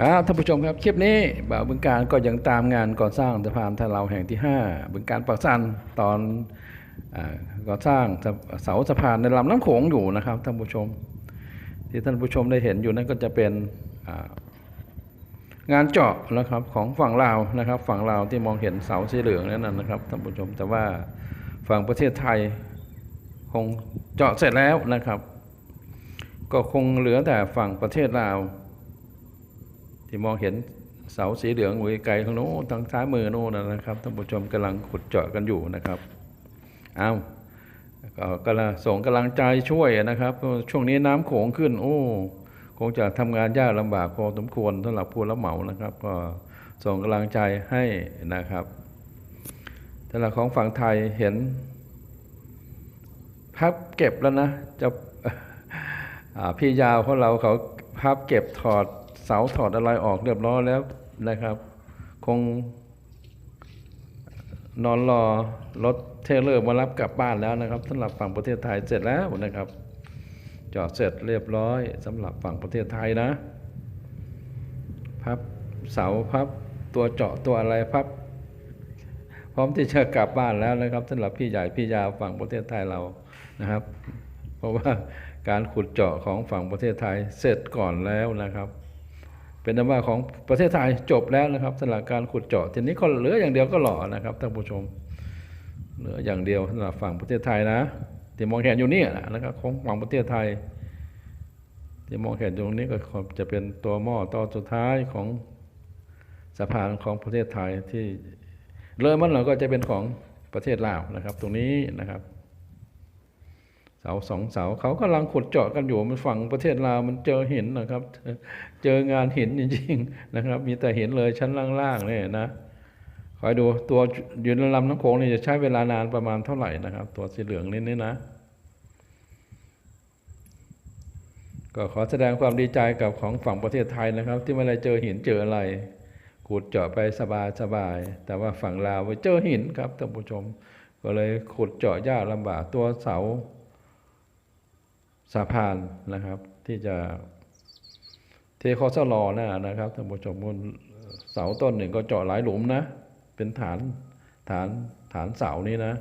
ครับท่านผู้ชมครับคลิปนี้บ่าวบึงการก็ยังตามงานก่อสร้างสะพานทะเลาแห่งที่ 5 บึงการปักสันตอนอก่อสร้างเสาสะพานในลำน้ำโขงอยู่นะครับท่านผู้ชม ที่ท่านผู้ชมได้เห็นอยู่นั่นก็จะเป็นงานเจาะนะครับของฝั่งลาวนะครับ ฝั่งลาวที่มองเห็นเสาสีเหลืองนั่นนะครับท่านผู้ชมแต่ว่าฝั่งประเทศไทยคงเจาะเสร็จแล้วนะครับ ก็คงเหลือแต่ฝั่งประเทศลาว ที่มองเห็นเสาสีเหลืองอยู่ไกลๆข้างโน้นทางซ้ายมือโน้นนะครับท่านผู้ชมกำลังขุดเจาะกันอยู่นะครับเอาก็กำลังส่งกำลังใจช่วยนะครับ ช่วงนี้น้ำโขงขึ้น โอ้คงจะทำงานยากลำบากพอสมควรสำหรับผู้รับเหมานะครับ ก็ส่งกำลังใจให้นะครับแต่ละของฝั่งไทยเห็นพับเก็บแล้วนะจะพี่ยาวของเราเขาพับเก็บถอด เสาถอดอะไรออกเรียบร้อยแล้วนะครับ คง นอนรอรถเทเลอร์มารับกลับบ้านแล้วนะครับสำหรับฝั่งประเทศไทยเสร็จแล้วนะครับจอดเสร็จเรียบร้อยสำหรับฝั่งประเทศไทยนะ พับเสาพับตัวเจาะตัวอะไรพับ พร้อมที่จะกลับบ้านแล้วนะครับสำหรับพี่ใหญ่พี่ยาวฝั่งประเทศไทยเรานะครับ เพราะว่าการขุดเจาะของฝั่งประเทศไทยเสร็จก่อนแล้วนะครับ เป็นนว่าของประเทศไทยจบแล้วนะครับสำหรับการขุดเจาะทีนี้ก็เหลืออย่างเดียวก็หล่อนะครับท่านผู้ชม เหลืออย่างเดียวสำหรับฝั่งประเทศไทยนะที่มองเห็นอยู่นี่นะครับของฝั่งประเทศไทย ที่มองเห็นตรงนี้ก็จะเป็นตัวหม้อต่อสุดท้ายของสะพานของประเทศไทยที่เลยมันเราก็จะเป็นของประเทศลาวนะครับ ตรงนี้นะครับ เสาสองเสาเขากำลังขุดเจาะกันอยู่มันฝั่งประเทศลาวมันเจอหินนะครับ เจองานหินจริงๆนะครับ มีแต่หินเลยชั้นล่างๆเนี่ยนะคอยดูตัวยืนลำน้ำโขงนี่จะใช้เวลานานประมาณเท่าไหร่นะครับ ตัวสีเหลืองนี่นี่นะ ก็ขอแสดงความดีใจกับของฝั่งประเทศไทยนะครับ ที่ไม่ได้เจอหินเจออะไรขุดเจาะไปสบายสบายๆแต่ว่าฝั่งลาวไปเจอหินครับท่านผู้ชม ก็เลยขุดเจาะยากลำบากตัวเสา สะพานนะครับ ที่จะเทคอสลอนะนะครับท่านผู้ชมบนเสาต้นหนึ่งก็เจาะหลายหลุมนะ เป็นฐานฐานฐานเสานี้นะ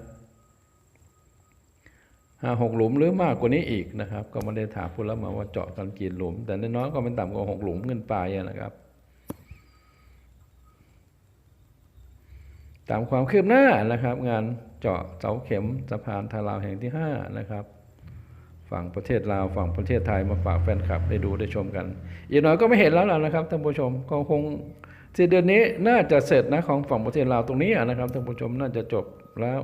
ห้าหกหลุมหรือมากกว่านี้อีกนะครับ ก็ไม่ได้ถามผู้รับมาว่าเจาะกันกี่หลุม แต่น้อยๆก็ไม่ต่ำกว่าหกหลุมขึ้นไปอะนะครับตามความคืบหน้านะครับ งานเจาะเสาเข็มสะพานทาลาวแห่งที่ห้านะครับ ฝั่งประเทศลาวฝั่งประเทศไทยมาฝากแฟนคลับได้ดูได้ชมกัน อีกหน่อยก็ไม่เห็นแล้วล่ะนะครับท่านผู้ชมก็คงสิ้นเดือนนี้น่าจะเสร็จนะของฝั่งประเทศลาวตรงนี้นะครับท่านผู้ชมน่าจะจบแล้ว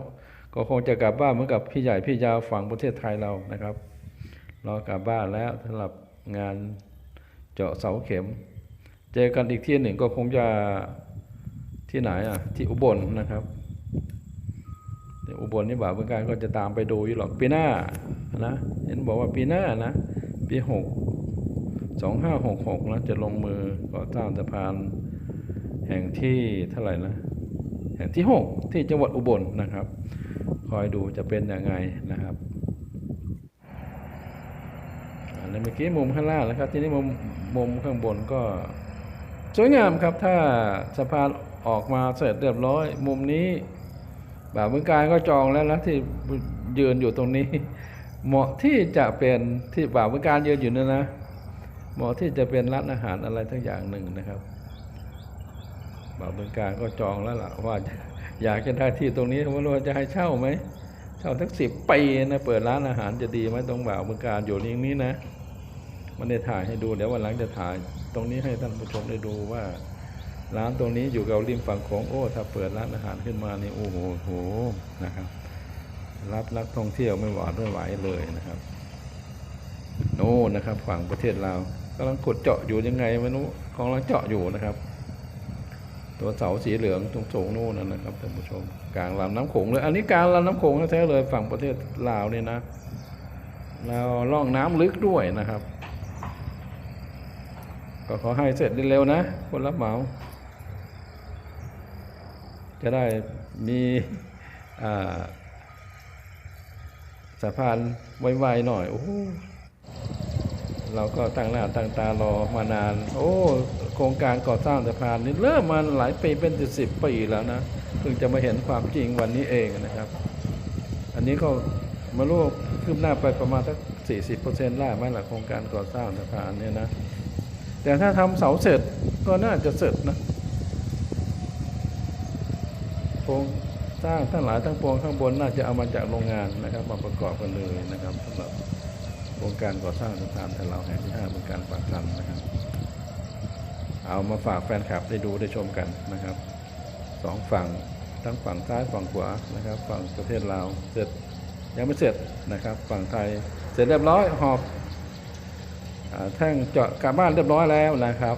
ก็คงจะกลับบ้านเหมือนกับพี่ใหญ่พี่ยาวฝั่งประเทศไทยเรานะครับรอกลับบ้านแล้วสำหรับงานเจาะเสาเข็ม เจอกันอีกที่หนึ่งก็คงจะที่ไหนอะที่อุบลนะครับที่อุบลนี่บ่าวเมืองการก็จะตามไปดูอยู่หรอกปีหน้า นะ เห็นบอกว่าปีหน้านะ ปีหกสองห้าหกหกนะจะลงมือก่อสร้างสะพานแห่งที่เท่าไหร่นะ แห่งที่หกที่จังหวัดอุบลนะครับ คอยดูจะเป็นยังไงนะครับอันเมื่อกี้มุมข้างล่างนะครับ ที่นี่มุมมุมข้างบนก็ สวยงามครับถ้าสะพานออกมาเสร็จเรียบร้อย มุมนี้บ่าวเมืองการก็จองแล้วนะที่ยืนอยู่ตรงนี้ เหมาะที่จะเป็นที่บ่าวเมืองการยืนอยู่นั่นนะ เหมาะที่จะเป็นร้านอาหารอะไรทั้งอย่างหนึ่งนะครับบ่าวเมืองการก็จองแล้วล่ะว่าอยากจะได้ที่ตรงนี้ไม่รู้จะให้เช่าไหมเช่าทั้งสิบปีนะเปิดร้านอาหารจะดีไหมตรงบ่าวเมืองการอยู่นี้นี้นะมันได้ถ่ายให้ดูเดี๋ยววันหลังจะถ่ายตรงนี้ให้ท่านผู้ชมได้ดูว่าร้านตรงนี้อยู่กับริมฝั่งโขงโอ้ ถ้าเปิดร้านอาหารขึ้นมานี่โอ้โหนะครับ รับนักท่องเที่ยวไม่หวาดไม่ไหวเลยนะครับโน่นนะครับฝั่งประเทศลาวกำลังขุดเจาะอยู่ยังไงไม่รู้กำลังเจาะอยู่นะครับ ตัวเสาสีเหลืองตรงสูงนู่นนะครับท่านผู้ชมกลางลำน้ำโขงเลย อันนี้กลางลำน้ำโขงแท้เลยฝั่งประเทศลาวเนี่ยนะแล้วล่องน้ำลึกด้วยนะครับ ก็ขอให้เสร็จเร็วๆนะ คนรับเหมา จะได้มีอ่า สะพานไวๆหน่อย โอ้เราก็ตั้งหน้าตั้งตารอมานาน โอ้โครงการก่อสร้างสะพานนี่เริ่มมาหลายปีเป็นสิบปีแล้วนะเพิ่งจะมาเห็นความจริงวันนี้เองนะครับ อันนี้ก็มาลูกคืบหน้าไปประมาณสักสี่สิบเปอร์เซ็นต์ได้ไหมล่ะโครงการก่อสร้างสะพานเนี่ยนะแต่ถ้าทำเสาเสร็จก็น่าจะเสร็จนะโครง ร้างทั้งหลายทั้งปวงข้างบนน่าจะเอามาจากโรงงานนะครับ มาประกอบกันเลยนะครับสำหรับโครงการก่อสร้างสะพานแต่เราแห่งที่ห้าเป็นการปากทันนะครับ เอามาฝากแฟนคลับได้ดูได้ชมกันนะครับสองฝั่งทั้งฝั่งซ้ายฝั่งขวานะครับ ฝั่งประเทศลาวเสร็จยังไม่เสร็จนะครับ ฝั่งไทยเสร็จเรียบร้อยหอบอแท่งเจาะกลับบ้านเรียบร้อยแล้วนะครับ